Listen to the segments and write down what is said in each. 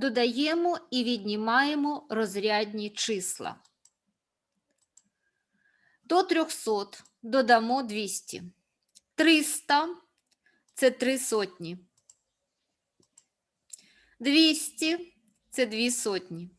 додаємо і віднімаємо розрядні числа. До 300 додамо 200. 300 – це 3 сотні. 200 – це 2 сотні.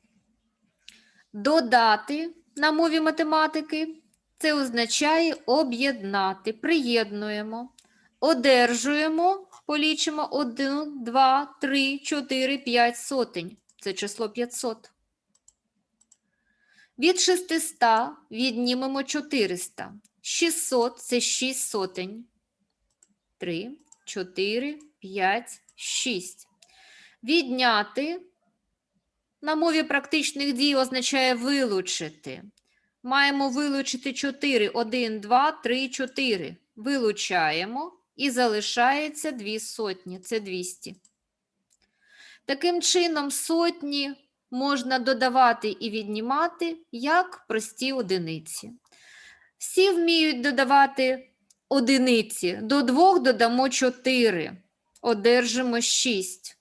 Додати на мові математики це означає об'єднати. Приєднуємо, одержуємо, полічимо 1, 2, 3, 4, 5 сотень. Це число 500. Від 600 віднімемо 400. 600 – це 6 сотень. 3, 4, 5, 6. Відняти на мові практичних дій означає вилучити. Маємо вилучити 4. 1, 2, 3, 4. Вилучаємо і залишається 2 сотні. Це 200. Таким чином, сотні можна додавати і віднімати як прості одиниці. Всі вміють додавати одиниці. До 2 додамо 4. Одержимо 6.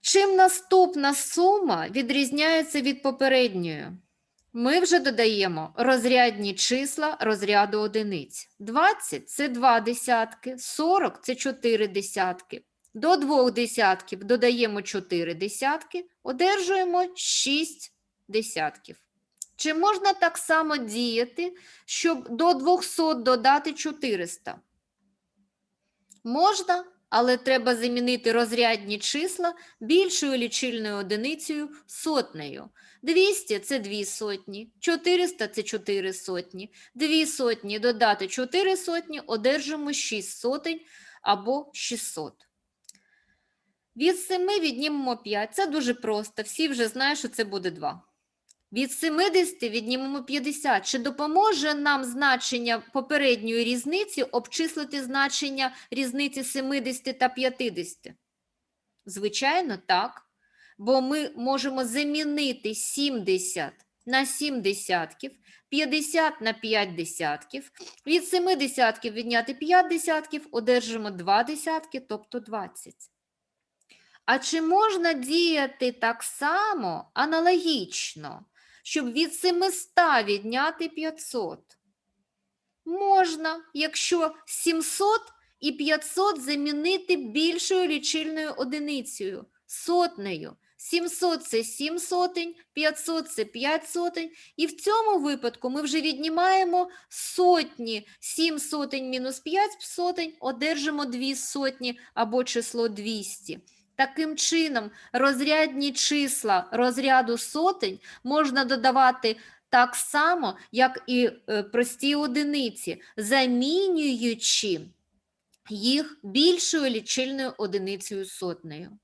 Чим наступна сума відрізняється від попередньої? Ми вже додаємо розрядні числа розряду одиниць. 20 – це 2 десятки, 40 – це 4 десятки. До 2 десятків додаємо 4 десятки, одержуємо 6 десятків. Чи можна так само діяти, щоб до 200 додати 400? Можна, але треба замінити розрядні числа більшою лічильною одиницею сотнею. 200 – це 2 сотні, 400 – це 4 сотні, 2 сотні додати 4 сотні, одержимо 6 сотень або 600. Від 7 віднімемо 5. Це дуже просто. Всі вже знають, що це буде 2. Від 70 віднімемо 50. Чи допоможе нам значення попередньої різниці обчислити значення різниці 70 та 50? Звичайно, так. Бо ми можемо замінити 70 на 7 десятків, 50 на 5 десятків. Від 7 десятків відняти 5 десятків, одержимо 2 десятки, тобто 20. А чи можна діяти так само аналогічно, щоб від 700 відняти 500? Можна, якщо 700 і 500 замінити більшою лічильною одиницею, сотнею. 700 – це 7 сотень, 500 – це 5 сотень. І в цьому випадку ми вже віднімаємо сотні. 7 сотень мінус 5 сотень, одержимо 2 сотні або число 200. Таким чином, розрядні числа розряду сотень можна додавати так само, як і е, прості одиниці, замінюючи їх більшою лічильною одиницею сотнею.